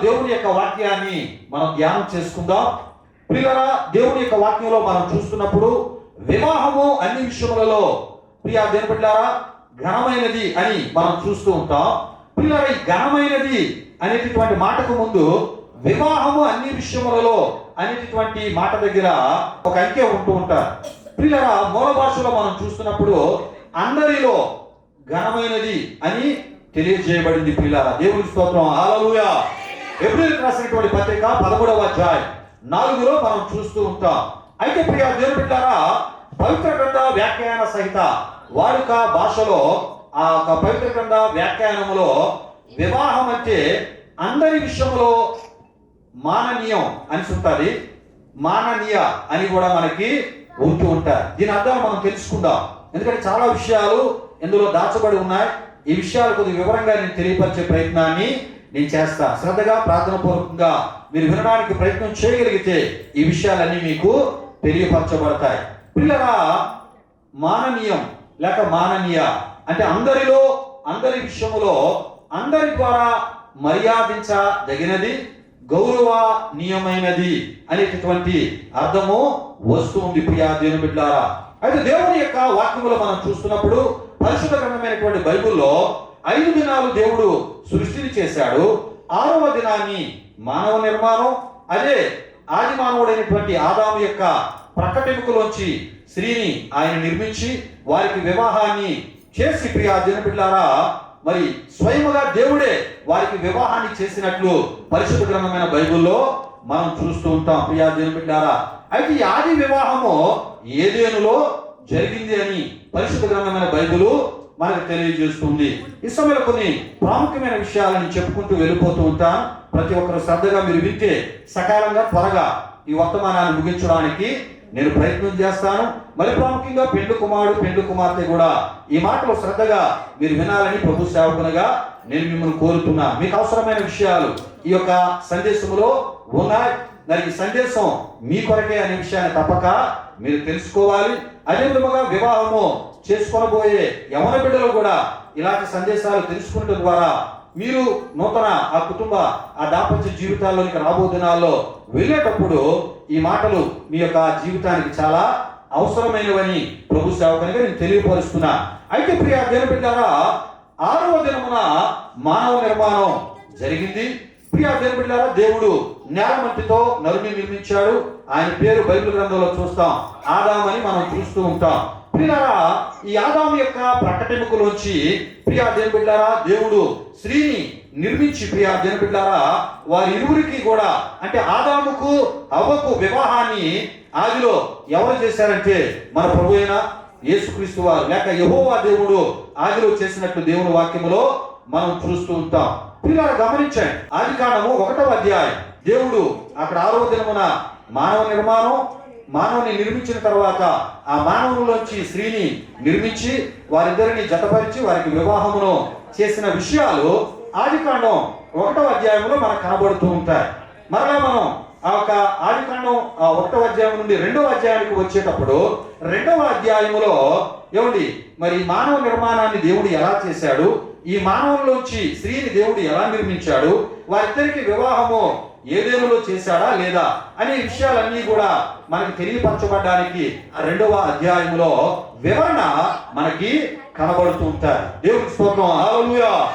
దేవుని యొక్క వాక్యాన్ని మనం ధ్యానం చేసుకుందాం. ప్రియులరా దేవుని యొక్క వాక్యంలో మనం చూస్తున్నప్పుడు వివాహము అన్ని విషయములలో ప్రియా దేని ఘనమైనది అని మనం చూస్తూ ఉంటాం. పిల్లల ఈ ఘనమైనది అనేటటువంటి మాటకు ముందు వివాహము అన్ని విషయములలో అనేటటువంటి మాట దగ్గర ఒక అంకె ఉంటూ ఉంటారు. పిల్లల మూల భాషలో మనం చూస్తున్నప్పుడు అందరిలో ఘనమైనది అని తెలియజేయబడింది పిల్లల దేవుని స్తోత్రం. ఆలలుయా ఏప్రిల్ రాసినటువంటి పత్రిక పదమూడవ అధ్యాయం. నాలుగులో మనం చూస్తూ ఉంటాం. అయితే ప్రియ దేవుని బిడ్డారా పవిత్ర గ్రంథ వ్యాఖ్యాన సహిత వాడుక భాషలో ఆ యొక్క పవిత్ర గ్రంథ వ్యాఖ్యానములో వివాహం అంటే అందరి విషయంలో మాననీయం అని ఉంటుంది మాననీయ అని కూడా మనకి ఉంటూ ఉంటారు. దీని అర్థం మనం తెలుసుకుందాం. ఎందుకంటే చాలా విషయాలు ఇందులో దాచబడి ఉన్నాయి. ఈ విషయాలు కొద్దిగా వివరంగా నేను తెలియపరిచే ప్రయత్నాన్ని నేను చేస్తాను శ్రద్ధగా ప్రార్థన పూర్వకంగా మీరు వినడానికి ప్రయత్నం చేయగలిగితే ఈ విషయాలన్నీ మీకు తెలియపరచబడతాయి. పిల్లరా మాననీయం లేక మాననీయ అంటే అందరిలో అందరి విషయంలో అందరి ద్వారా మర్యాదించదగినది గౌరవనీయమైనది అనేటటువంటి అర్థము వస్తుంది ప్రియా దేవుని బిడ్డారా. అయితే దేవుని యొక్క వాక్యములు మనం చూస్తున్నప్పుడు పరిశుద్ధ గ్రంథమైనటువంటి ఐదు దినాలు దేవుడు సృష్టిని చేశాడు. ఆరవ దినాన్ని మానవ నిర్మాణం అదే ఆది మానవుడైనటువంటి ఆదాము యొక్క ప్రకటెముకలోంచి స్త్రీని ఆయన నిర్మించి వారికి వివాహాన్ని చేసి ప్రియా దినబిడ్లారా మరి స్వయముగా దేవుడే వారికి వివాహాన్ని చేసినట్లు పరిశుద్ధ గ్రంథమైన బైబుల్లో మనం చూస్తూ ఉంటాం ప్రియా దినబిడ్లారా అయితే ఈ ఆది వివాహము ఏదేనులో జరిగింది అని పరిశుద్ధ గ్రంథమైన బైబిల్ మనకు తెలియజేస్తుంది. ఈ సమయంలో కొన్ని ప్రాముఖ్యమైన విషయాలను చెప్పుకుంటూ వెళ్ళిపోతూ ఉంటాను ప్రతి ఒక్కరు శ్రద్ధగా మీరు వింటే సకాలంగా త్వరగా ఈ వర్తమానాన్ని ముగించడానికి నేను ప్రయత్నం చేస్తాను. మరి ప్రాముఖ్యంగా పెండు కుమారుడు పెండు కుమార్తె కూడా ఈ మాటలు శ్రద్ధగా మీరు వినాలని ప్రభు సేవకునిగా నేను మిమ్మల్ని కోరుతున్నా. మీకు అవసరమైన విషయాలు ఈ యొక్క సందేశంలో ఉన్నాయి. మరి ఈ సందేశం మీ కొరకే అనే విషయాన్ని తప్పక మీరు తెలుసుకోవాలి. అదే విధముగా వివాహము చేసుకొనబోయే యవన బిడ్డలు కూడా ఇలాంటి సందేశాలు తెలుసుకునడం ద్వారా మీరు నూతన ఆ కుటుంబ ఆ దాపత్య జీవితాల్లోనికి రాబో దినాల్లో వెళ్ళేటప్పుడు ఈ మాటలు మీ యొక్క జీవితానికి చాలా అవసరమైనవని ప్రభు సేవకునిగా నేను తెలియపరుస్తున్నా. అయితే ప్రియ దేని ఆరవ దినమున మానవ నిర్మాణం జరిగింది. ప్రియ దేని దేవుడు నేలమట్టితో నరుని నిర్మించాడు. ఆయన పేరు బైబిల్ గ్రంథంలో చూస్తాం. ఆదామని మనం చూస్తూ ఉంటాం. ప్రియారా ఈ ఆదాము యొక్క ప్రకటెముకలోంచి ప్రియా దేని దేవుడు స్త్రీని నిర్మించి ప్రియా దేని వారి ఇరువురికి కూడా అంటే ఆదాముకు అవ్వకు వివాహాన్ని ఆదిలో ఎవరు చేశారంటే మన ప్రభు అయిన యేసుక్రీస్తు వారు. లేక యహోవా దేవుడు ఆదిలో చేసినట్టు దేవుని వాక్యములో మనం చూస్తూ ఉంటాం. పిల్లలు గమనించండి. ఆది కాండము ఒకటవ అధ్యాయం. దేవుడు అక్కడ ఆరో దినమున మానవ నిర్మాణం మానవుని నిర్మించిన తర్వాత ఆ మానవులోంచి స్త్రీని నిర్మించి వారిద్దరిని జతపరిచి వారికి వివాహమును చేసిన విషయాలు ఆదికాండం ఒకటో అధ్యాయంలో మనకు కనబడుతూ ఉంటాయి. మరలా మనం ఆ యొక్క ఆదికాండం ఆ ఒకటో అధ్యాయం నుండి రెండవ అధ్యాయానికి వచ్చేటప్పుడు రెండవ అధ్యాయములో ఏమండి? మరి మానవ నిర్మాణాన్ని దేవుడు ఎలా చేశాడు? ఈ మానవుల్లోంచి స్త్రీని దేవుడు ఎలా నిర్మించాడు? వారిద్దరికి వివాహము ఏదేనులో చేశాడా లేదా అనే విషయాలన్నీ కూడా మనకి తెలియపరచబడడానికి ఆ రెండవ అధ్యాయంలో వివరణ మనకి కనబడుతూ ఉంటారు. దేవుడి స్తోత్రం. హల్లెలూయా.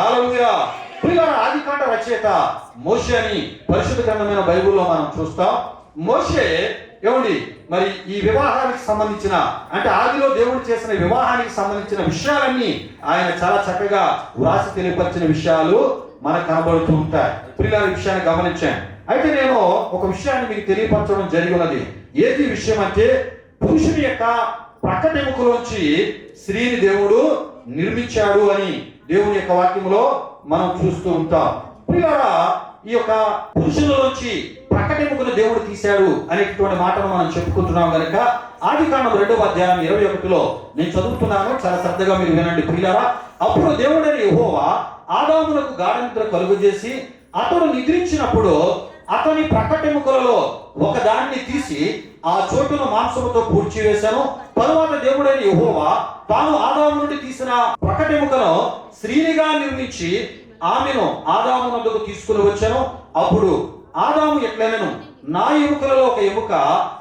హల్లెలూయా. ప్రియుల ఆదికాండ రచయిత మోషే అని పరిశుద్ధ గ్రంథమైన బైబిల్లో మనం చూస్తాం. మోషే ఏమండి? మరి ఈ వివాహానికి సంబంధించిన అంటే ఆదిలో దేవుడు చేసిన వివాహానికి సంబంధించిన విషయాలన్నీ ఆయన చాలా చక్కగా వ్రాసి తెలియపరిచిన విషయాలు మనకు కనబడుతూ ఉంటాయి. పిల్లల విషయాన్ని గమనించాను అయితే నేను ఒక విషయాన్ని మీకు తెలియపరచడం జరిగినది. ఏది విషయం అంటే పురుషుని యొక్క ప్రక్కటెముకలోంచి స్త్రీని దేవుడు నిర్మించాడు అని దేవుని యొక్క వాక్యంలో మనం చూస్తూ ఉంటాం. ప్రియులారా ఈ యొక్క పురుషులలోంచి ప్రక్కటెముకను దేవుడు తీశాడు అనేటటువంటి మాటను మనం చెప్పుకుంటున్నాం కనుక ఆది కాండం రెండవ అధ్యాయం ఇరవై ఒకటిలో నేను చదువుతున్నాను. చాలా శ్రద్ధగా మీరు వినండి ప్రియులారా. అప్పుడు దేవుడని యహోవా ఆదాములకు గాఢనిద్ర కలుగు చేసి అతడు నిద్రించినప్పుడు అతని ప్రకటెముకలలో ఒక దాన్ని తీసి ఆ చోటును మాంసముతో పూడ్చివేశాను. తరువాత దేవుడైన యహోవా తాను ఆదాము నుండి తీసిన ప్రకటెముకను స్త్రీనిగా నిర్మించి ఆమెను ఆదాము నందుకు తీసుకుని వచ్చాను. అప్పుడు ఆదాము ఎట్లనను? నా ఎముకలలో ఒక ఎముక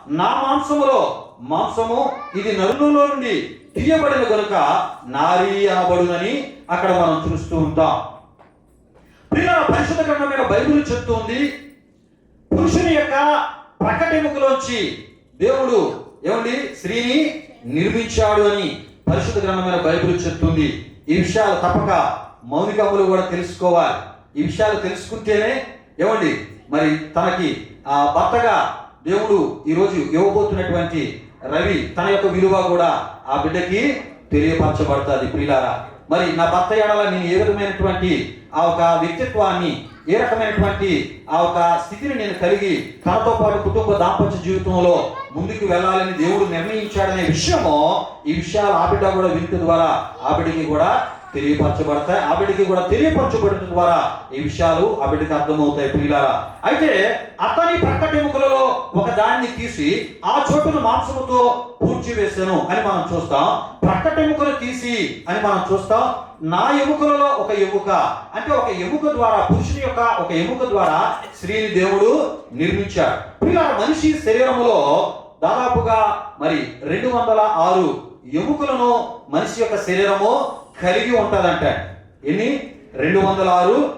నా మాంసములో మాంసము ఇది నరులలో నుండి తీయబడిన గనుక నారీ అనబడునని అక్కడ మనం చూస్తూ ఉంటాం. ప్రియ పరిశుద్ధ గ్రంథమైన బైబిల్ చెప్తుంది. పురుషుని యొక్క ప్రకటెముకలోంచి దేవుడు ఏమండి? స్త్రీని నిర్మించాడు అని పరిశుద్ధ గ్రంథమైన బైబిల్ చెప్తుంది. ఈ విషయాలు తప్పక మౌనికములు కూడా తెలుసుకోవాలి. ఈ విషయాలు తెలుసుకుంటేనే ఏమండి? మరి తనకి ఆ భర్తగా దేవుడు ఈరోజు ఇవ్వబోతున్నటువంటి రవి తన యొక్క విలువ కూడా ఆ బిడ్డకి తెలియపరచబడుతుంది ప్రియులారా. మరి నా భర్త ఎడల నేను ఏ విధమైనటువంటి ఆ ఒక వ్యక్తిత్వాన్ని ఏ రకమైనటువంటి ఆ ఒక స్థితిని నేను కలిగి తనతో పాటు కుటుంబ దాంపత్య జీవితంలో ముందుకు వెళ్ళాలని దేవుడు నిర్ణయించాడనే విషయము ఈ విషయాలు ఆ బిడ్డ కూడా వింత ద్వారా ఆ బిడ్డకి కూడా తెలియపరచబడతాయి. ఆ బిడ్డకి కూడా తెలియపరచబడటం ద్వారా ఈ విషయాలు ఆ బిడ్డకి అర్థమవుతాయి ప్రియులారా. అయితే అతని ప్రకటెముకలలో ఒక దాన్ని తీసి ఆ చోటును మాంసముతో పూడ్చివేసాను అని మనం చూస్తాం. ప్రకటెముకలు తీసి అని మనం చూస్తాం. నా ఎముకలలో ఒక ఎముక అంటే ఒక ఎముక ద్వారా పురుషుని యొక్క ఒక ఎముక ద్వారా స్త్రీని దేవుడు నిర్మించాడు. ప్రియులారా మనిషి శరీరములో దాదాపుగా మరి రెండు వందల ఆరు ఎముకలను మనిషి యొక్క శరీరము కలిగి ఉంటుందంట. ఎన్ని? రెండు వందల ఆరు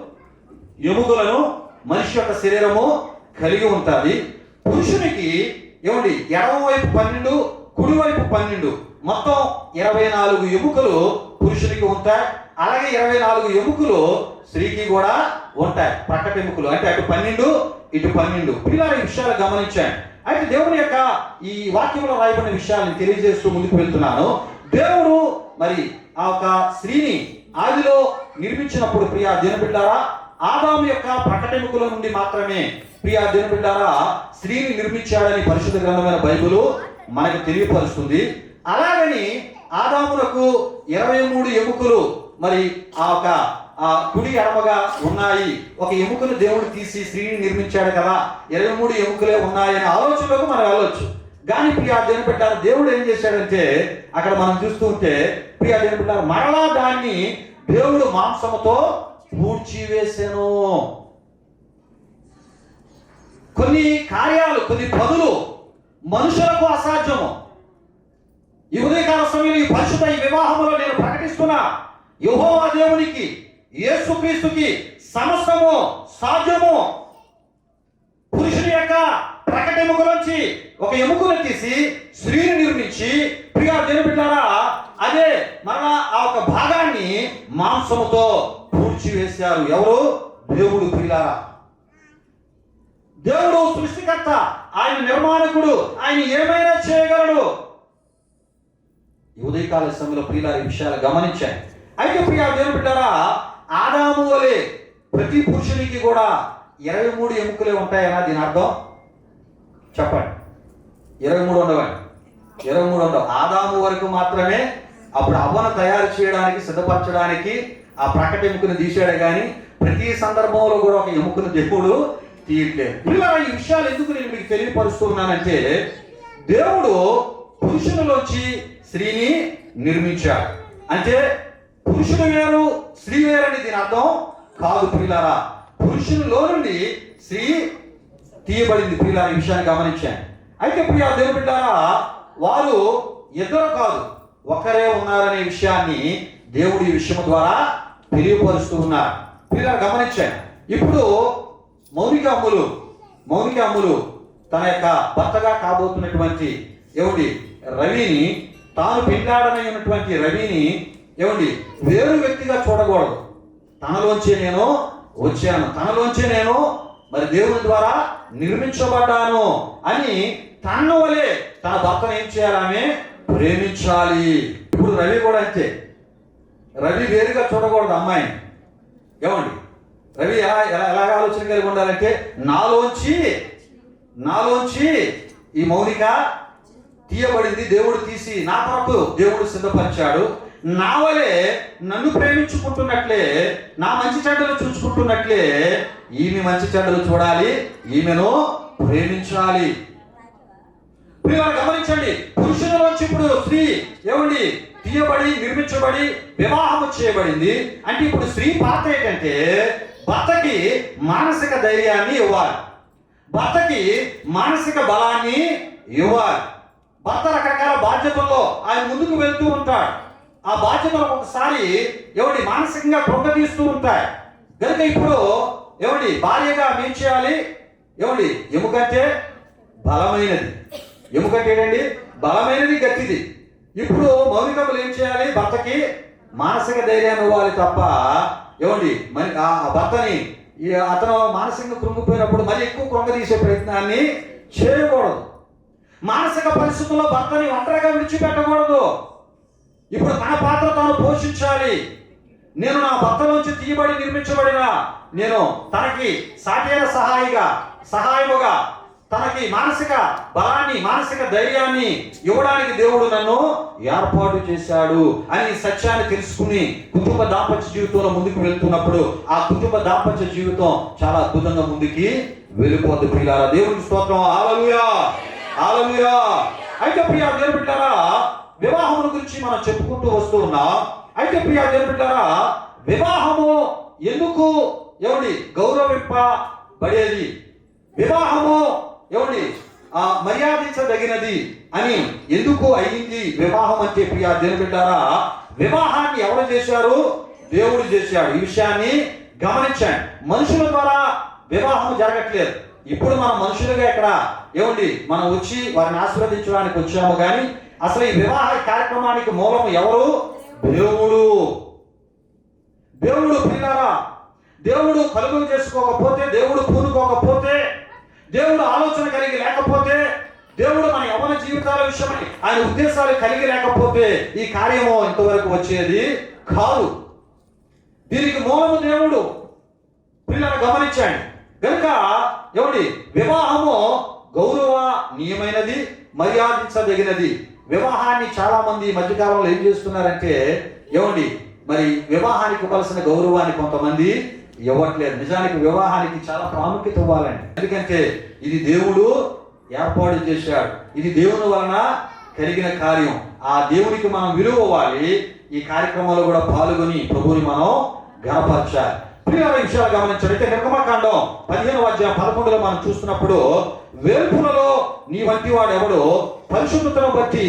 ఎముకలను మనిషి యొక్క శరీరము కలిగి ఉంటుంది. పురుషునికి ఏమండి? ఎడమ వైపు పన్నెండు కుడివైపు పన్నెండు. మొత్తం ఇరవై నాలుగు ఎముకలు పురుషునికి ఉంటాయి. అలాగే ఇరవై నాలుగు ఎముకలు స్త్రీకి కూడా ఉంటాయి. ప్రక్కట ఎముకలు. అంటే అటు పన్నెండు ఇటు పన్నెండు. పిల్లల విషయాలు గమనించాను అయితే దేవుని యొక్క ఈ వాక్యంలో రాయబడిన విషయాలను తెలియజేస్తూ ముందుకు వెళ్తున్నాను. దేవుడు మరి ఆ ఒక స్త్రీని ఆదిలో నిర్మించినప్పుడు ప్రియా దినబిడ్డారా ఆదాము యొక్క ప్రకటముకుల నుండి మాత్రమే ప్రియా దినబిడ్డారా స్త్రీని నిర్మించాడని పరిశుద్ధ గ్రంథమైన బైబుల్ మనకు తెలియపరుస్తుంది. అలాగని ఆదామునకు ఇరవై మూడు ఎముకలు మరి ఆ ఒక ఆ కుడి ఎడమగా ఉన్నాయి. ఒక ఎముకను దేవుడు తీసి స్త్రీని నిర్మించాడు కదా ఇరవై మూడు ఎముకలే ఉన్నాయనే ఆలోచనలోకి మనం వెళ్ళొచ్చు. కానీ ప్రియా దేని పెట్టారు దేవుడు ఏం చేశాడంటే అక్కడ మనం చూస్తూ ఉంటే ప్రియా దేని పెట్టారు మరలా దాన్ని దేవుడు మాంసముతో పూడ్చివేశాను కొన్ని కార్యాలు కొన్ని పనులు మనుషులకు అసాధ్యము. ఈ ఉదయకాల సమయంలో ఈ పరిశుద్ధ ఈ వివాహంలో నేను ప్రకటిస్తున్నా యహోవా దేవునికి యేసుక్రీస్తుకి సమస్తము సాధ్యము. పురుషుని యొక్క ప్రకట ఎముకలోంచి ఒక ఎముకను తీసి స్త్రీని నిర్మించి ప్రియా దేనిబిడ్డారా అదే మరలా ఆ ఒక భాగాన్ని మాంసముతో పూడ్చి వేశారు ఎవరు? దేవుడు ప్రియులారా. దేవుడు సృష్టికర్త ఆయన నిర్మాణకుడు ఆయన ఏమైనా చేయగలడు? ఉదయకాల సమయంలో ప్రియులారి విషయాలు గమనించాయి అయితే ప్రియా దేవుని ఆదాము వలె ప్రతి పురుషునికి కూడా ఇరవై మూడు ఎముకలే ఉంటాయనా దీని అర్థం? చెప్పండి. ఇరవై మూడు ఉండవండి ఇరవై మూడు వందలు. ఆదాము వరకు మాత్రమే అప్పుడు అవ్వను తయారు చేయడానికి సిద్ధపరచడానికి ఆ ప్రకట ఎముకను తీసాడే కానీ ప్రతి సందర్భంలో కూడా ఒక ఎముకను దేవుడు తీయట్లేదు. ఇలా ఈ విషయాలు ఎందుకు నేను మీకు తెలియపరుస్తున్నానంటే దేవుడు పురుషునిలోంచి స్త్రీని నిర్మించాడు. అంటే పురుషుడు వేరు స్త్రీ వేరని దీని అర్థం కాదు పిల్లరా. పురుషునిలో నుండి స్త్రీ తీయబడింది ప్రియుల ఈ విషయాన్ని గమనించాను అయితే ప్రియా దేవుని బిడ్డారా వారు ఇద్దరు కాదు ఒకరే ఉన్నారనే విషయాన్ని దేవుడు ఈ విషయం ద్వారా తెలియపరుస్తూ ఉన్నారు. ప్రియుల గమనించాను ఇప్పుడు మౌనిక అమ్ములు మౌనిక అమ్ములు తన యొక్క భర్తగా కాబోతున్నటువంటి ఏమిటి రవిని తాను పెళ్ళాడనై ఉన్నటువంటి రవిని ఏమండి వేరు వ్యక్తిగా చూడకూడదు. తనలోంచి నేను వచ్చాను తనలోంచి నేను మరి దేవుని ద్వారా నిర్మించబడ్డాను అని తన వలే తన భర్తను ఏం చేయాలి ఆమె? ప్రేమించాలి. ఇప్పుడు రవి కూడా అంతే. రవి వేరుగా చూడకూడదు అమ్మాయిని. ఏమండి? రవి ఎలా ఎలా ఎలాగ ఆలోచన కలిగి ఉండాలంటే నాలోంచి నాలోంచి ఈ మౌనిక తీయబడింది దేవుడు తీసి నా కొరకు దేవుడు సిద్ధపరిచాడు. నా వలే నన్ను ప్రేమించుకుంటున్నట్లే నా మంచి చెడ్డలు చూసుకుంటున్నట్లే ఈమె మంచి చెడ్డలు చూడాలి ఈమెను ప్రేమించాలి. గమనించండి గమనించండి పురుషులలోంచి ఇప్పుడు స్త్రీ ఏమండి? తీయబడి నిర్మించబడి వివాహము చేయబడింది. అంటే ఇప్పుడు స్త్రీ పాత్ర ఏంటంటే భర్తకి మానసిక ధైర్యాన్ని ఇవ్వాలి. భర్తకి మానసిక బలాన్ని ఇవ్వాలి. భర్త రకరకాల బాధ్యతల్లో ఆయన ముందుకు వెళ్తూ ఉంటాడు. ఆ బాధ్యతలు ఒకసారి ఎవడి మానసికంగా కృంగతీస్తూ ఉంటాయి. కనుక ఇప్పుడు ఎవడి భార్యగా ఏం చేయాలి? ఎవడి ఎముకంటే బలమైనది. ఎముకంటే ఏంటండి? బలమైనది గట్టిది. ఇప్పుడు మౌలికములు ఏం చేయాలి? భర్తకి మానసిక ధైర్యాన్ని ఇవ్వాలి తప్ప ఏమండి మరి ఆ భర్తని అతను మానసికంగా కృంగిపోయినప్పుడు మరి ఎక్కువ కృంగదీసే ప్రయత్నాన్ని చేయకూడదు. మానసిక పరిస్థితుల్లో భర్తని ఒంటరిగా విడిచిపెట్టకూడదు. ఇప్పుడు తన పాత్ర తాను పోషించాలి. నేను నా భర్త నుంచి తీయబడి నిర్మించబడిన నేను తనకి సాటైన సహాయిగా సహాయముగా తనకి మానసిక బలాన్ని మానసిక ధైర్యాన్ని ఇవ్వడానికి దేవుడు నన్ను ఏర్పాటు చేశాడు అని సత్యాన్ని తెలుసుకుని కుటుంబ దాంపత్య జీవితంలో ముందుకు వెళ్తున్నప్పుడు ఆ కుటుంబ దాంపత్య జీవితం చాలా అద్భుతంగా ముందుకి వెళ్ళిపోతుంది ప్రియారా దేవుడి స్తోత్రం. ఆలలుయా ఆలలుయా అయితే ప్రియా దేవుడు వివాహం గురించి మనం చెప్పుకుంటూ వస్తూ ఉన్నాం. అయితే ప్రియా దేవుడారా వివాహము ఎందుకు ఎవడి గౌరవింపబడేది వివాహము ఎవడి ఆ మర్యాదించదగినది అని ఎందుకు అయ్యింది వివాహం అంటే ప్రియ దేవుడు బిడ్డారా వివాహాన్ని ఎవరు చేశారు? దేవుడు చేశాడు. ఈ విషయాన్ని గమనించండి. మనుషుల ద్వారా వివాహం జరగట్లేదు. ఇప్పుడు మన మనుషులుగా ఇక్కడ ఏమండి మనం వచ్చి వారిని ఆశీర్వదించడానికి వచ్చాము కానీ అసలు ఈ వివాహ కార్యక్రమానికి మూలం ఎవరు? దేవుడు. దేవుడు పిల్లారా దేవుడు కలుగులు చేసుకోకపోతే దేవుడు పూనుకోకపోతే దేవుడు ఆలోచన కలిగి లేకపోతే దేవుడు మన యవన జీవితాల విషయమై ఆయన ఉద్దేశాలు కలిగి లేకపోతే ఈ కార్యము ఇంతవరకు వచ్చేది కాదు. దీనికి మూలము దేవుడు. పిల్లలు గమనించండి. కనుక ఎవడి వివాహము గౌరవనీయమైనది మర్యాదించదగినది. వివాహాన్ని చాలా మంది ఈ మధ్యకాలంలో ఏం చేస్తున్నారంటే ఏమండి మరి వివాహానికి ఇవ్వాల్సిన గౌరవాన్ని కొంతమంది ఇవ్వట్లేదు. నిజానికి వివాహానికి చాలా ప్రాముఖ్యత ఇవ్వాలండి. ఎందుకంటే ఇది దేవుడు ఏర్పాటు చేశాడు. ఇది దేవుని వలన కలిగిన కార్యం. ఆ దేవునికి మనం విలువ ఇవ్వాలి. ఈ కార్యక్రమంలో కూడా పాల్గొని ప్రభువుని మనం గణపరచాలి. ప్రియమైన విషయాలు గమనించడైతే నిర్గమకాండం పదిహేను అధ్యాయం పదకొండులో మనం చూస్తున్నప్పుడు వేల్పులలో నీ వంటి వాడు ఎవడు? పరిశుద్ధతను బట్టి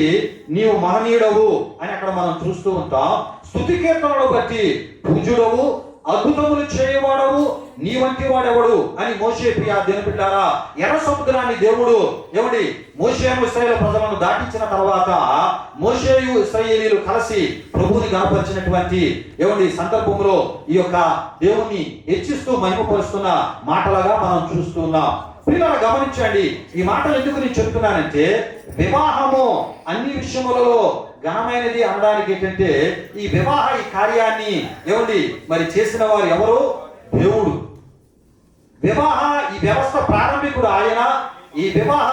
నీవు మహనీయుడవు అని అక్కడ మనం చూస్తూ ఉంటాం. స్థుతి కీర్తనలు బట్టి పూజుడవు అద్భుతములు చేయవాడవు నీ వంటి వాడెవడు? అని మోషే ఆ దినపిల్లారా ఎర్ర సముద్రాన్ని దేవుడు ఎవడి మోసేను ఇస్రాయేల్ ప్రజలను దాటించిన తర్వాత మోసేయు ఇస్రాయేలీలు కలిసి ప్రభువుని గణపరిచినటువంటి ఏమండి సందర్భంలో ఈ యొక్క దేవుణ్ణి హెచ్చిస్తూ మహిమపరుస్తున్న మాటలుగా మనం చూస్తున్నాం పిల్లలు గమనించండి. ఈ మాటలు ఎందుకు నేను చెప్తున్నానంటే వివాహము అన్ని విషయములలో ఘనమైనది అనడానికి ఏంటంటే ఈ వివాహ ఈ కార్యాన్ని ఏమండి? మరి చేసిన వారు ఎవరు? దేవుడు. వివాహ ఈ వ్యవస్థ ప్రారంభికుడు ఆయన. ఈ వివాహ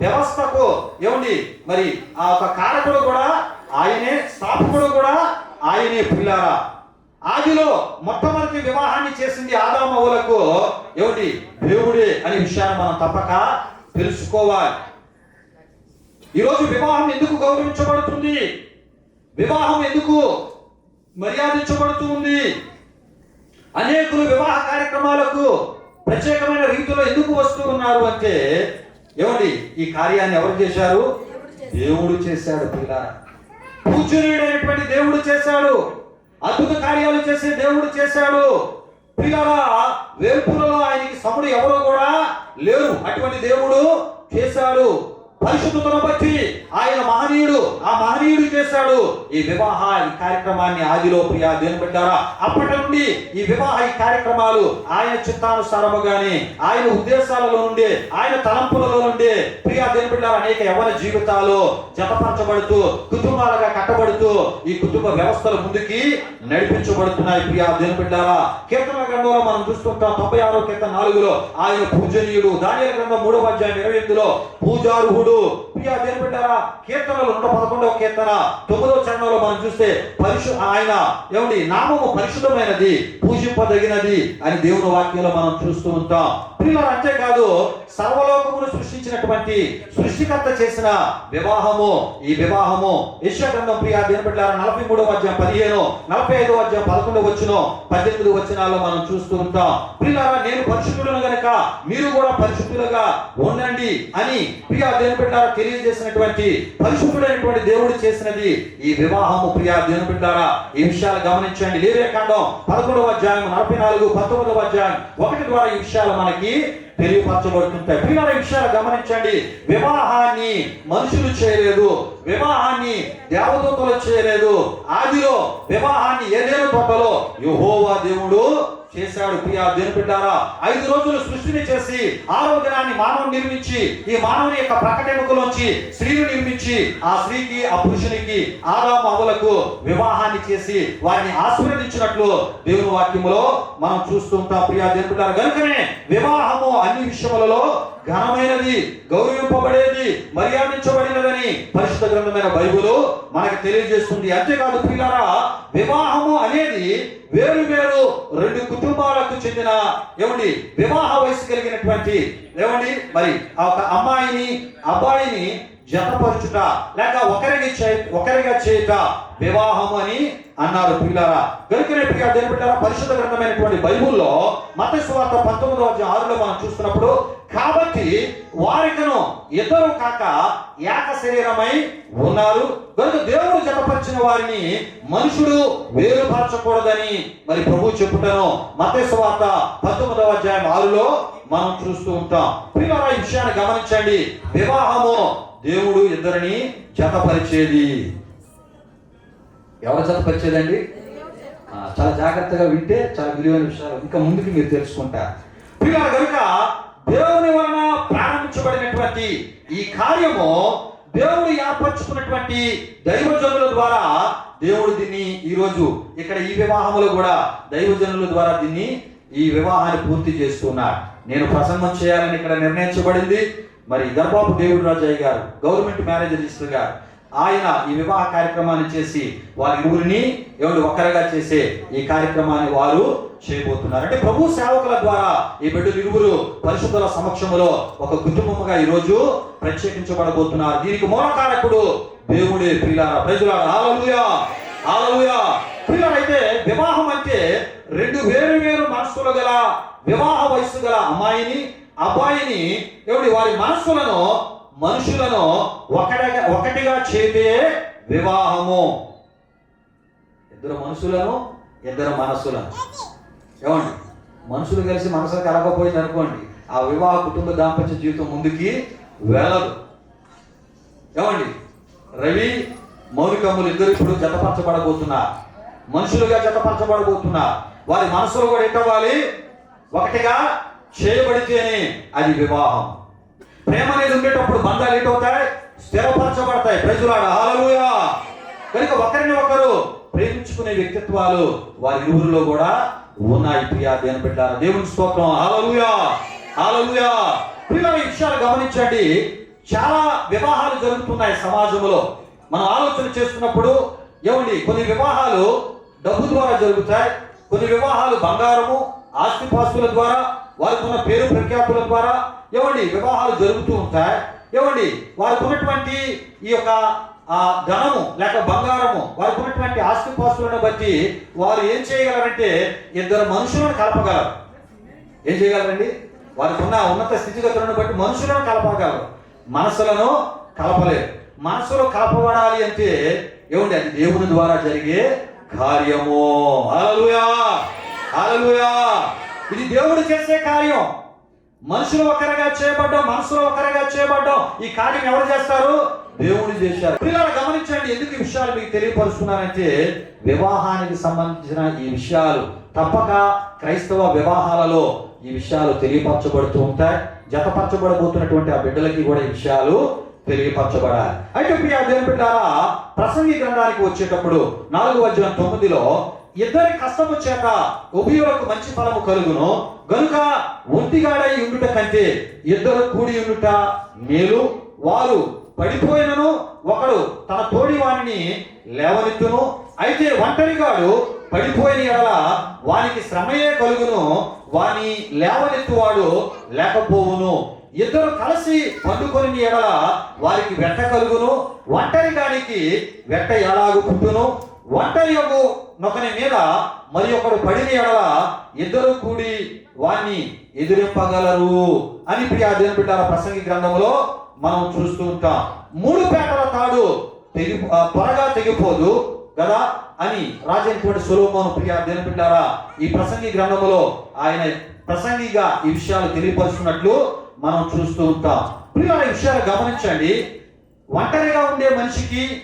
వ్యవస్థకు ఏమండి? మరి ఆ యొక్క కారకుడు కూడా ఆయనే స్థాపకుడు కూడా ఆయనే పిల్లారా. ఆదిలో మొట్టమొదటి వివాహాన్ని చేసింది ఆదామవులకు ఏమిటి? దేవుడే అనే విషయాన్ని మనం తప్పక తెలుసుకోవాలి. ఈరోజు వివాహం ఎందుకు గౌరవించబడుతుంది? వివాహం ఎందుకు మర్యాదించబడుతుంది? అనేకులు వివాహ కార్యక్రమాలకు ప్రత్యేకమైన రీతిలో ఎందుకు వస్తూ ఉన్నారు అంటే ఏమండి ఈ కార్యాన్ని ఎవరు చేశారు? దేవుడు చేశాడు. పిల్ల పూజనీయుడైనటువంటి దేవుడు చేశాడు. అద్భుత కార్యాలు చేసే దేవుడు చేశాడు. పిల్లల వేల్పులలో ఆయనకి సముడు ఎవరో కూడా లేరు. అటువంటి దేవుడు చేశాడు. పరిశుద్ధతను బట్టి ఆయన మహనీయుడు ఆ మహనీయుడు చేశాడు. ఈ వివాహ ఈ కార్యక్రమాన్ని ఆదిలో ప్రియా దేని పెట్టారా అప్పటి నుండి ఈ వివాహ ఈ కార్యక్రమాలు ఆయన చిత్తానుసారముగానే ఆయన ఉద్దేశాలలో నుండి ఆయన తలంపులలో నుండి ప్రియా దేని పెట్టారు అనేక యవన జీవితాలు జతపరచబడుతూ కుటుంబాలుగా కట్టబడుతూ ఈ కుటుంబ వ్యవస్థలు ముందుకి నడిపించబడుతున్నాయి ప్రియా దేని పెట్టారా కీర్తన గ్రంథంలో మనం చూస్తుంటాం తొంభై ఆరో కీర్తన నాలుగులో ఆయన పూజనీయుడు. దాని గ్రంథం మూడవ అధ్యాయం ఇరవై ఎనిమిదిలో పూజారుహుడు ప్రియా దేని పెట్టారా? కీర్తనలు నూట పదకొండవ కీర్తన. తొమ్మిదవ చరణంలో మనం చూస్తే పరిశు ఆయన ఏమండి? నామము పరిశుద్ధమైనది పూజింపదగినది అని దేవుని వాక్యంలో మనం చూస్తూ ఉంటాం. ప్రియుల అంతేకాదు సర్వలోకమును సృష్టించినటువంటి సృష్టికర్త చేసిన వివాహము. ఈ వివాహము యశ్వ ప్రియా ప్రియ దినబిడ్డారు నలభై మూడవ అధ్యాయం పదిహేను నలభై ఐదవ అధ్యాయం పదకొండవ వచ్చిన పద్దెనిమిది వచ్చినాలో మనం చూస్తూ ఉంటాం. ప్రియులారా నేను పరిశుద్ధులను గనక మీరు కూడా పరిశుద్ధులుగా ఉండండి అని ప్రియా దేవుని తెలియజేసినటువంటి పరిశుద్ధుడైనటువంటి దేవుడు చేసినది ఈ వివాహము. ప్రియా దేవుని ఈ విషయాలు గమనించండి. లేవే కాండం పదకొండవ అధ్యాయం నలభై నాలుగు పంతొమ్మిదవ అధ్యాయం ఒకటి ద్వారా ఈ విషయాలు మనకి తెలియపరచబడుతుంటాయి. ప్రియమైన విషయాలు గమనించండి. వివాహాన్ని మనుషులు చేయలేదు. వివాహాన్ని దేవదూతలు చేయలేదు. ఆదిలో వివాహాన్ని ఏదేను తోటలో యుహోవా దేవుడు చేశాడు. ప్రియా దేని బిడ్డారా ఐదు రోజులు సృష్టిని చేసి ఆరో దినాన్ని మానవుని నిర్మించి ఈ మానవుని యొక్క ప్రకటెముకలోంచి స్త్రీని నిర్మించి ఆ స్త్రీకి ఆ పురుషునికి ఆదాము అవులకు వివాహాన్ని చేసి వారిని ఆశీర్వదించినట్లు దేవుని వాక్యములో మనం చూస్తుంటాం. ప్రియా దేని బిడ్డారా కనుకనే వివాహము అన్ని విషయములలో ఘనమైనది గౌరవింపబడేది మర్యాదించబడినదని పరిశుద్ధ గ్రంథమైన బైబుల్ మనకు తెలియజేస్తుంది. అంతేకాదు పిల్లరా వివాహము అనేది వేరు వేరు రెండు కుటుంబాలకు చెందిన ఏమండి వివాహ వయసు కలిగినటువంటి ఏమండి మరి ఆ ఒక అమ్మాయిని అబ్బాయిని జతపరచుట లేక ఒకరిని చే ఒకరిగా చేయుట వివాహం అని అన్నారు పిల్లారా. కనుకనే ప్రియ దేనిపెట్టారా పరిశుద్ధ గ్రంథమైనటువంటి బైబుల్లో మత స్వార్థ పంతొమ్మిదో ఆరులో మనం చూస్తున్నప్పుడు కాబట్టి వారికను ఇద్దరు కాక ఏక శరీరమై ఉన్నారు. కనుక దేవుడు జతపరిచిన వారిని మనుషుడు వేరుపరచకూడదని మరి ప్రభు చెప్పుటను మతేశ్వార్త సువార్త పంతొమ్మిదవ అధ్యాయం ఆరులో మనం చూస్తూ ఉంటాం. పిల్లల ఈ విషయాన్ని గమనించండి. వివాహము దేవుడు ఇద్దరిని జతపరిచేది. ఎవరు జతపరిచేదండి? చాలా జాగ్రత్తగా వింటే చాలా విలువైన విషయాలు. ఇంకా ముందుకు మీరు తెలుసుకుంటారు పిల్లలు కనుక దేవుని వలన ప్రారంభించబడినటువంటి ఈ కార్యము దేవుడు ఏర్పరచుకున్నటువంటి దైవజనుల ద్వారా దేవుడు దీన్ని ఈ రోజు ఇక్కడ ఈ వివాహములో కూడా దైవజనుల ద్వారా దీన్ని ఈ వివాహాన్ని పూర్తి చేస్తున్నారు. నేను ప్రసంగం చేయాలని ఇక్కడ నిర్ణయించబడింది. మరి దర్బాబు దేవుడు రాజయ్య గారు గవర్నమెంట్ మేనేజర్ రిజిస్టర్ గారు ఆయన ఈ వివాహ కార్యక్రమాన్ని చేసి వారి ఊరిని ఎవరు ఒక్కరిగా చేసే ఈ కార్యక్రమాన్ని వారు చేయబోతున్నారు అంటే ప్రభు సేవకుల ద్వారా ఈ బిడ్డలు ఇరువురు పరిశుద్ధుల సమక్షంలో ఒక కుటుంబముగా ఈ రోజు ప్రత్యేకించబడబోతున్నారు. దీనికి మూలకారకుడు దేవుడే ప్రియులారా ప్రజలారా హల్లెలూయా హల్లెలూయా. ప్రియులారైతే వివాహం అంటే రెండు వేరు వేరు మనస్సులు గల వివాహ వయస్సు గల అమ్మాయిని అబ్బాయిని ఎవడి వారి మనస్సులను మనుషులను ఒకటిగా ఒకటిగా చేతే వివాహము. ఇద్దరు మనుషులను ఇద్దరు మనస్సులను. ఏమండి? మనుషులు కలిసి మనసులు కలగకపోయింది అనుకోండి ఆ వివాహ కుటుంబ దాంపత్య జీవితం ముందుకి వెళ్ళదు. ఏమండి? రవి మౌలికమ్ములు ఇద్దరు ఇప్పుడు జతపరచబడబోతున్నారు. మనుషులుగా జతపరచబడబోతున్నారు. వారి మనసులు కూడా ఏంటవ్వాలి ఒకటిగా చేయబడితేనే అది వివాహం. ప్రేమ అనేది ఉండేటప్పుడు బంధాలు ఏంటవుతాయి? స్థిరపరచబడతాయి ప్రజలాడ హాలలుయా కనుక ఒకరిని ఒకరు ప్రేమించుకునే వ్యక్తిత్వాలు వారి ఇరువురిలో కూడా ఉన్నాయి ప్రియా దేని పెట్టారు దేవుని స్తోత్రం. హాలూయా హాలూయా ప్రియ విషయాలు గమనించండి. చాలా వివాహాలు జరుగుతున్నాయి సమాజంలో. మనం ఆలోచన చేస్తున్నప్పుడు ఏమండి కొన్ని వివాహాలు డబ్బు ద్వారా జరుగుతాయి కొన్ని వివాహాలు బంగారము ఆస్తిపాస్తుల ద్వారా వారికి ఉన్న పేరు ప్రఖ్యాతుల ద్వారా ఏమండి వివాహాలు జరుగుతూ ఉంటాయి. ఏమండి వారికి ఉన్నటువంటి ఈ యొక్క ఆ ధనము లేక బంగారము వారికి ఉన్నటువంటి ఆస్తిపాస్తులను బట్టి వారు ఏం చేయగలరంటే ఇద్దరు మనుషులను కలపగలరు. ఏం చేయగలరండి? వారికి ఉన్న ఉన్నత స్థితిగతులను బట్టి మనుషులను కలపగలరు. మనసులను కలపలేరు. మనసులో కలపబడాలి అంటే ఏమండి అది దేవుని ద్వారా జరిగే కార్యము. అలలుయా అలలుయా ఇది దేవుడు చేసే కార్యం. మనుషులు ఒకరిగా చేయబడ్డం మనసులో ఒకరిగా చేయబడ్డం. ఈ కార్యం ఎవరు చేస్తారు? దేవుడు చేశారు. పిల్లలు గమనించండి ఎందుకు ఈ విషయాలు మీకు తెలియపరుస్తున్నానంటే వివాహానికి సంబంధించిన ఈ విషయాలు తప్పక క్రైస్తవ వివాహాలలో ఈ విషయాలు తెలియపరచబడుతూ ఉంటాయి. జతపరచబడబోతున్నటువంటి ఆ బిడ్డలకి కూడా ఈ విషయాలు తెలియపరచబడాలి. అయితే ప్రియ దేవుని బిడ్డారా ప్రసంగి గ్రంథానికి వచ్చేటప్పుడు నాలుగు అధ్యాయం తొమ్మిదిలో ఇద్దరి కష్టము చేత ఉభయులకు మంచి ఫలము కలుగును. గనుక ఒంటిగాడై ఉండుట కంటే ఇద్దరు కూడి ఉండుట మేలు. వారు పడిపోయినను ఒకడు తన తోడి వాణిని లేవనెత్తును. అయితే ఒంటరిగాడు పడిపోయిన ఎడల వానికి శ్రమయే కలుగును. వాని లేవనెత్తువాడు లేకపోవును. ఇద్దరు కలిసి పండుకొని ఎడల వారికి వెంట కలుగును. ఒంటరిగానికి వెంట ఎలాగు పుట్టును ఒంటరి యొక్క నొకని మీద మరి ఒకడు పడిన ఎడల ఇద్దరు కూడి వాణ్ణి ఎదురింపగలరు అని ప్రియా దేవుని బిడ్డల ప్రసంగి గ్రంథంలో మనం చూస్తూ ఉంటాం. మూడు పేటల తాడు తెగి త్వరగా తెగిపోదు కదా అని రాజైనటువంటి సులోమోను ప్రియా దేవుని బిడ్డారా ఈ ప్రసంగి గ్రంథములో ఆయన ప్రసంగిగా ఈ విషయాలు తెలియపరుస్తున్నట్లు మనం చూస్తూ ఉంటాం. ప్రియ ఈ విషయాలు గమనించండి. ఒంటరిగా ఉండే మనిషికి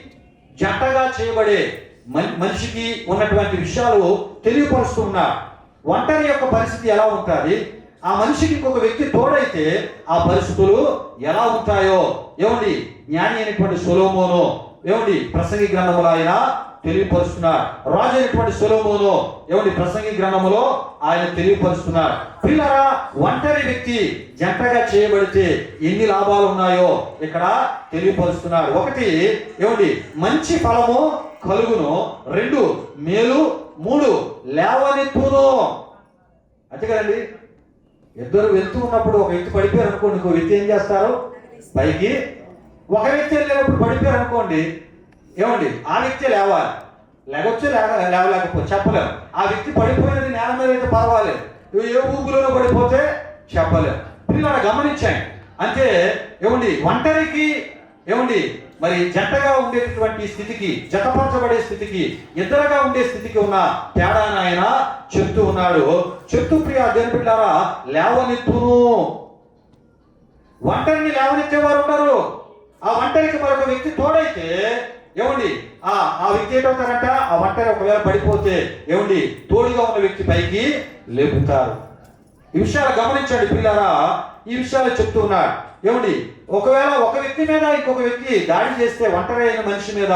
జంటగా చేయబడే మనిషికి ఉన్నటువంటి విషయాలు తెలియపరుస్తున్నారు ఒంటరి యొక్క పరిస్థితి ఎలా ఉంటుంది? ఆ మనిషికి ఇంకొక వ్యక్తి తోడైతే ఆ పరిస్థితులు ఎలా ఉంటాయో? ఏమండి? జ్ఞాని అయినటువంటి సొలోమోను ఏమండి? ప్రసంగి గ్రంథములో ఆయన తెలియపరుస్తున్నారు. రాజు అయినటువంటి సొలోమోను ఏమండి? ప్రసంగి గ్రంథములో ఆయన తెలియపరుస్తున్నారు. పిల్లరా ఒంటరి వ్యక్తి జంటగా చేయబడితే ఎన్ని లాభాలు ఉన్నాయో ఇక్కడ తెలియపరుస్తున్నారు. ఒకటి ఏమండి? మంచి ఫలము కలుగును. రెండు మేలు. మూడు లేవనెత్తును. అంతే కదండి? ఇద్దరు వెళ్తూ ఉన్నప్పుడు ఒక వ్యక్తి పడిపోయారు అనుకోండి ఇంకో వ్యక్తి ఏం చేస్తారు? పైకి. ఒక వ్యక్తి వెళ్ళేటప్పుడు పడిపోయారు అనుకోండి ఏమండి? ఆ వ్యక్తి లేవాలి. లేకొచ్చు లేక లేవలేకపో చెప్పలేము ఆ వ్యక్తి పడిపోయినది నేల మీద అయితే పర్వాలేదు. ఏ ఊపులోనో పడిపోతే చెప్పలేము పిల్లలు గమనించాయి అంటే ఏమండి? ఒంటరికి ఏమండి? మరి జంటగా ఉండేటటువంటి స్థితికి జతపరచబడే స్థితికి ఇద్దరుగా ఉండే స్థితికి ఉన్న తేడాను ఆయన చెప్తూ ఉన్నాడు. చెప్తూ ప్రియ దేని బిడ్డారా లేవనెత్తును. ఒంటరిని లేవనెత్తేవారు ఉన్నారు ఆ ఒంటరికి మరొక వ్యక్తి తోడైతే ఏమండి ఆ ఆ వ్యక్తి ఏంటవుతారంట? ఆ ఒంటరి ఒకవేళ పడిపోతే ఏమండి తోడుగా ఉన్న వ్యక్తి పైకి లేపుతారు. ఈ విషయాలు గమనించండి పిల్లరా. ఈ విషయాలు చెప్తూ ఉన్నాడు. ఏమండి? ఒకవేళ ఒక వ్యక్తి మీద ఇంకొక వ్యక్తి దాడి చేస్తే ఒంటరి అయిన మనిషి మీద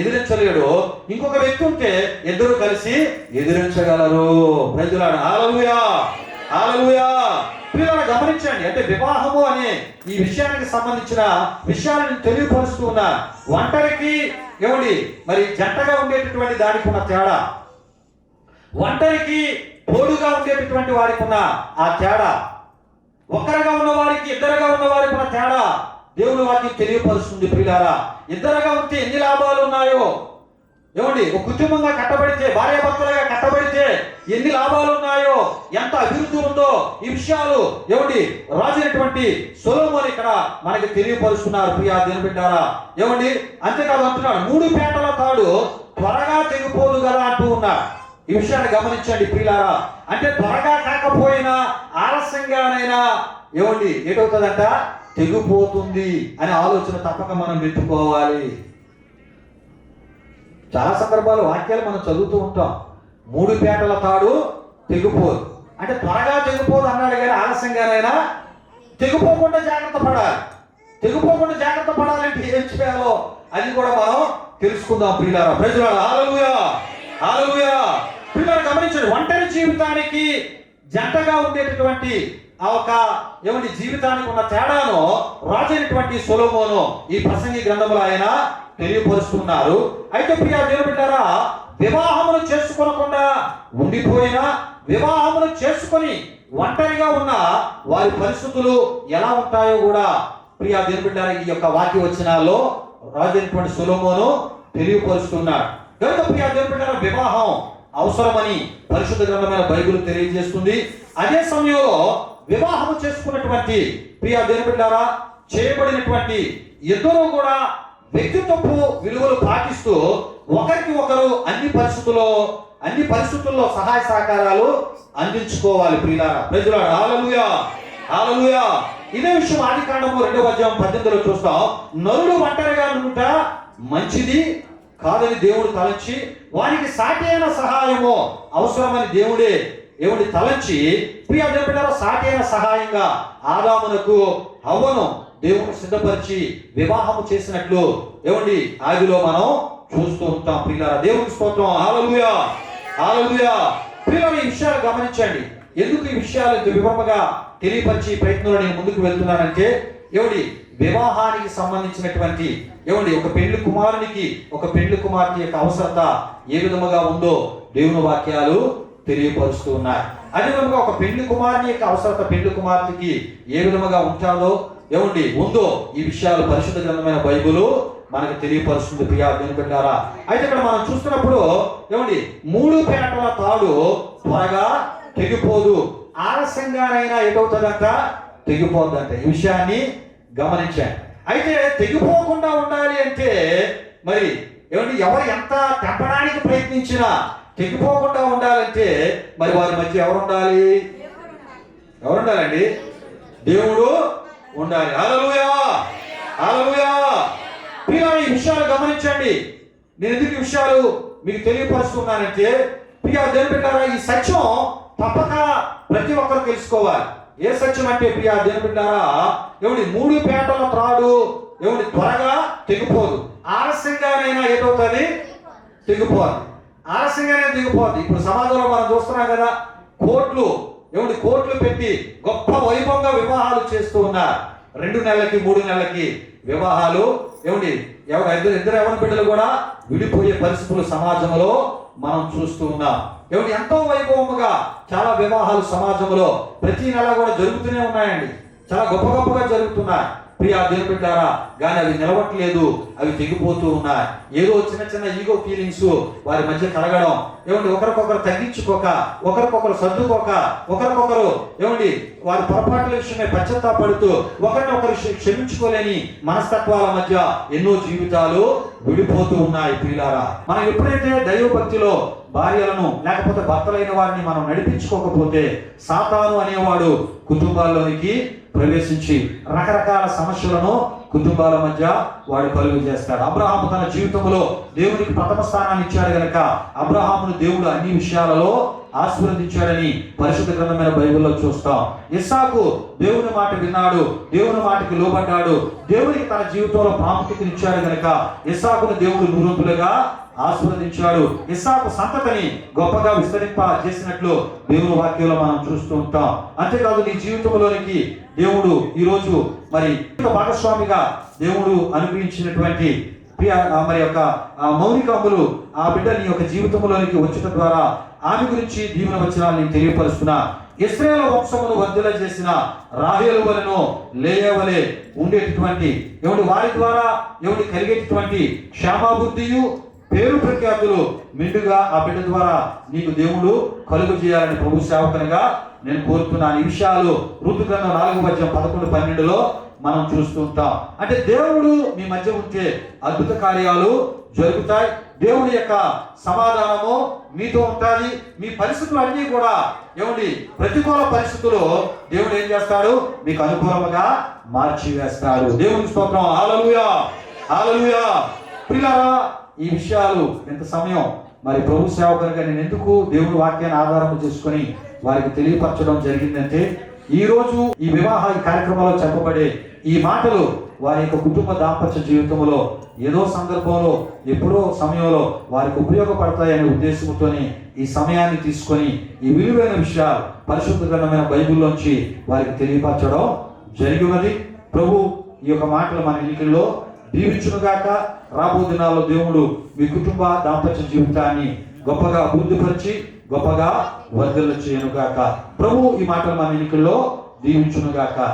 ఎదిరించలేడు. ఇంకొక వ్యక్తి ఉంటే ఇద్దరు కలిసి ఎదిరించగలరు. ప్రజలాడు హాలలుయా హాలలుయా పిల్లలు గమనించండి. అంటే వివాహము అనే ఈ విషయానికి సంబంధించిన విషయాలను తెలియపరుస్తూ ఉన్న ఒంటరికి ఏమండి? మరి జంటగా ఉండేటటువంటి దానికి ఉన్న తేడా. ఒంటరికి తోడుగా ఉండేటటువంటి వారికి ఉన్న ఆ తేడా. ఒక్కరిగా ఉన్న వారికి ఇద్దరుగా ఉన్న వారికి ఉన్న తేడా. దేవుని వారికి తెలియపరుస్తుంది ప్రియులారా. ఇద్దరుగా ఉంటే ఎన్ని లాభాలు ఉన్నాయో. ఏమండి ఒక కుటుంబంగా కట్టబడితే భార్యాభర్తలుగా కట్టబడితే ఎన్ని లాభాలు ఉన్నాయో. ఎంత అభివృద్ధి ఉందో. ఈ విషయాలు ఏమండి రాసినటువంటి సొలోమోని ఇక్కడ మనకి తెలియపరుస్తున్నారు ప్రియా దినబిడ్డారా. ఏమండి అంతేకాదు అంటున్నాడు మూడు పేటల తాడు త్వరగా తెగిపోదు కదా అంటూ ఉన్నాడు. ఈ విషయాన్ని గమనించండి ప్రియులారా. అంటే త్వరగా కాకపోయినా ఆలస్యంగానైనా ఏమండి ఏటవుతుందంట? తెగిపోతుంది అనే ఆలోచన తప్పక మనం పెట్టుకోవాలి చాలా సందర్భాలు వాక్యాలు మనం చదువుతూ ఉంటాం. మూడు పేటల తాడు తెగిపోదు. అంటే త్వరగా తెగిపోదు అన్నాడు కానీ ఆలస్యంగానైనా తెగిపోకుండా జాగ్రత్త పడాలి. తెగిపోకుండా జాగ్రత్త పడాలంటే ఏం చేయాలో అది కూడా మనం తెలుసుకుందాం ప్రియులారా. ప్రజలారా హాలలుయా పిల్లలు గమనించండి ఒంటరి జీవితానికి జంటగా ఉండేటటువంటి ఆ ఒక ఏమండి జీవితానికి ఉన్న తేడాను రాజైనటువంటి సొలోమోను ఈ ప్రసంగి గ్రంథంలో ఆయన తెలియపరుస్తున్నారు. అయితే ప్రియా దేవుని బిడ్డారా వివాహమును చేసుకోనకుండా ఉండిపోయినా వివాహమును చేసుకొని ఒంటరిగా ఉన్న వారి పరిస్థితులు ఎలా ఉంటాయో కూడా ప్రియా దేవుని బిడ్డారా ఈ యొక్క వాక్య వచనాల్లో రాజైనటువంటి సొలోమోను తెలియపరుస్తున్నాడు కనుక ప్రియా దేవుని వివాహం అవసరమని పరిశుద్ధ గ్రంథమైన బైబిల్ తెలియజేస్తుంది. అదే సమయంలో వివాహం చేసుకున్నటువంటి ప్రియా దేవుని చేయబడినటువంటి ఇద్దరు కూడా వ్యక్తిత్వపు విలువలు పాటిస్తూ ఒకరికి ఒకరు అన్ని పరిస్థితుల్లో అన్ని పరిస్థితుల్లో సహాయ సహకారాలు అందించుకోవాలి ప్రియులారా. ప్రజలాడు హాలలుయా హాలలుయా ఇదే విషయం ఆది కాండము రెండవ అధ్యాయం పద్దెనిమిదిలో చూస్తాం. నరుడు ఒంటరిగా ఉంట మంచిది కాదని దేవుడు తలంచి వారికి సాటి అయిన సహాయము అవసరమని దేవుడే దేవుడి తలంచి ప్రియ దేవుడారా సాటి అయిన సహాయంగా ఆదామునకు అవ్వను దేవుడు సిద్ధపరిచి వివాహము చేసినట్లు ఏమండి? ఆదిలో మనం చూస్తూ ఉంటాం ప్రియులారా దేవుడికి స్తోత్రం. ఆలలుయా ఆలలుయా ప్రియులారా ఈ విషయాలు గమనించండి. ఎందుకు ఈ విషయాలు ఇంత వివరముగా తెలియపరిచి ప్రయత్నంలో నేను ముందుకు వెళ్తున్నానంటే ఏమిటి వివాహానికి సంబంధించినటువంటి ఏమండి ఒక పెళ్ళి కుమారునికి ఒక పెళ్ళి కుమార్తె యొక్క అవసరత ఏ విధముగా ఉందో దేవుని వాక్యాలు తెలియపరుస్తూ ఉన్నాయి. అదే విధంగా ఒక పెళ్ళి కుమారుని యొక్క అవసరత పెళ్ళి కుమార్తెకి ఏ విధముగా ఉంటాదో ఏమండి ఉందో ఈ విషయాలు పరిశుద్ధ గ్రంథమైన బైబుల్ మనకు తెలియపరుస్తుంది ప్రియా దేని అయితే ఇక్కడ మనం చూస్తున్నప్పుడు ఏమండి మూడు పేటల తాడు త్వరగా తెగిపోదు. ఆలస్యంగానైనా ఎటవుతుందంట తెగిపోద్దంట. ఈ విషయాన్ని గమనించాను. అయితే తెగిపోకుండా ఉండాలి అంటే మరి ఏమండి ఎవరు ఎంత తెప్పడానికి ప్రయత్నించినా తెగిపోకుండా ఉండాలంటే మరి వారి మధ్య ఎవరు ఉండాలి ఎవరు ఉండాలండి దేవుడు ఉండాలి. అలలుయా అలలుయా పిల్లలు ఈ విషయాలు గమనించండి. నేను ఎందుకు ఈ విషయాలు మీకు తెలియపరుస్తున్నానంటే ప్రియా దేవుడు ఈ సత్యం తప్పక ప్రతి ఒక్కరు తెలుసుకోవాలి. ఏ సత్యం అంటే ప్రియా దేవుని ఎవడి మూడు పేటల త్రాడు ఎవడి త్వరగా తెగిపోదు. ఆలస్యంగానైనా ఏదవుతుంది తెగిపోదు. ఆలస్యంగానే దిగిపోద్ది ఇప్పుడు సమాజంలో మనం చూస్తున్నాం కదా కోట్లు ఎవడి కోట్లు పెట్టి గొప్ప వైభవంగా వివాహాలు చేస్తూ ఉన్నారు. రెండు నెలలకి మూడు నెలలకి వివాహాలు ఏమండి? ఎవరు ఇద్దరు ఇద్దరు ఎవరి బిడ్డలు కూడా విడిపోయే పరిస్థితులు సమాజంలో మనం చూస్తూ ఉన్నాం. ఏమిటి ఎంతో వైభవముగా చాలా వివాహాలు సమాజంలో ప్రతి నెల కూడా జరుగుతూనే ఉన్నాయండి. చాలా గొప్ప గొప్పగా జరుగుతున్నాయి. ప్రియా దేవుని బిడ్డారా కానీ అవి నిలవట్లేదు అవి తెగిపోతూ ఉన్నాయి. ఏదో చిన్న చిన్న ఈగో ఫీలింగ్స్ వారి మధ్య కలగడం. ఏమండి ఒకరికొకరు తగ్గించుకోక ఒకరికొకరు సర్దుకోక ఒకరికొకరు ఏమండి వారి పొరపాట్ల విషయమే పశ్చాత్తాపడుతూ ఒకరిని ఒకరు క్షమించుకోలేని మనస్తత్వాల మధ్య ఎన్నో జీవితాలు విడిపోతూ ఉన్నాయి ప్రియులారా. మనం ఎప్పుడైతే దైవభక్తిలో భార్యలను లేకపోతే భర్తలైన వారిని మనం నడిపించుకోకపోతే సాతాను అనేవాడు కుటుంబాల్లోనికి ప్రవేశించి రకరకాల సమస్యలను కుటుంబాల మధ్య వాడు కలుగు చేస్తాడు. అబ్రహాము తన జీవితంలో దేవునికి ప్రథమ స్థానాన్ని ఇచ్చాడు గనక అబ్రహామును దేవుడు అన్ని విషయాలలో ఆశీర్వదించాడని పరిశుద్ధ గ్రంథమైన బైబిల్లో చూస్తాం. ఇస్సాకు దేవుని మాట విన్నాడు దేవుని మాటకి లోబడ్డాడు దేవునికి తన జీవితంలో ప్రాముఖ్యతనిచ్చాడు గనక ఇస్సాకును దేవుడు నూరంతులుగా ఆశీర్వదించాడు. ఇస్సాకు సంతతిని గొప్పగా విస్తరింప చేసినట్లు దేవుని వాక్యంలో మనం చూస్తూ ఉంటాం. అంతేకాదు నీ జీవితంలోనికి దేవుడు ఈరోజు మరి భాగస్వామిగా దేవుడు అనుగ్రహించినటువంటి ప్రియ మరి యొక్క ఆ మౌనిక అమ్ములు ఆ బిడ్డ నీ యొక్క జీవితంలోనికి వచ్చటం ద్వారా ఆమె గురించి దీవెన వచనాలు నేను తెలియపరుస్తున్నా. ఇస్రాయల్ వంశమును వర్ధల చేసిన రాహేలు వలను లేయవలే ఉండేటటువంటి ఎవడి వారి ద్వారా ఎవడి కలిగేటటువంటి క్షేమాబుద్ధియు పేరు ప్రఖ్యాతులు మెండుగా ఆ బిడ్డ ద్వారా నీకు దేవుడు కలుగు చేయాలని ప్రభు సేవకునిగా నేను కోరుతున్నాను. ఈ విషయాలు ఋతు నాలుగు మధ్య పదకొండు పన్నెండులో మనం చూస్తూ ఉంటాం. అంటే దేవుడు మీ మధ్య ఉంటే అద్భుత కార్యాలు జరుగుతాయి. దేవుని యొక్క సమాధానము మీతో ఉంటుంది. మీ పరిస్థితులు అన్నీ కూడా ఏమండి ప్రతికూల పరిస్థితులు దేవుడు ఏం చేస్తాడు? మీకు అనుకూలంగా మార్చివేస్తాడు. దేవుని స్తోత్రం. ఆలలుయా ఆలలుయా పిల్లరా ఈ విషయాలు ఎంత సమయం? మరి ప్రభు సేవకునిగా నేను ఎందుకు దేవుని వాక్యాన్ని ఆధారం చేసుకొని వారికి తెలియపరచడం జరిగిందంటే ఈ రోజు ఈ వివాహ ఈ కార్యక్రమంలో చెప్పబడే ఈ మాటలు వారి యొక్క కుటుంబ దాంపత్య జీవితంలో ఏదో సందర్భంలో ఎప్పుడో సమయంలో వారికి ఉపయోగపడతాయనే ఉద్దేశంతోనే ఈ సమయాన్ని తీసుకొని ఈ విలువైన విషయాలు పరిశుద్ధ గ్రంథమైన బైబిల్లోంచి వారికి తెలియపరచడం జరిగినది. ప్రభు ఈ యొక్క మాటలు మన ఎన్నికల్లో దీవించునుగాక. రాబో దినాల్లో దేవుడు మీ కుటుంబ దాంపత్య జీవితాన్ని గొప్పగా అభివృద్ధిపరిచి గొప్పగా వర్ధలు చేయనుగాక. ప్రభు ఈ మాటలు మన ఎన్నికల్లో దీవించునుగాక.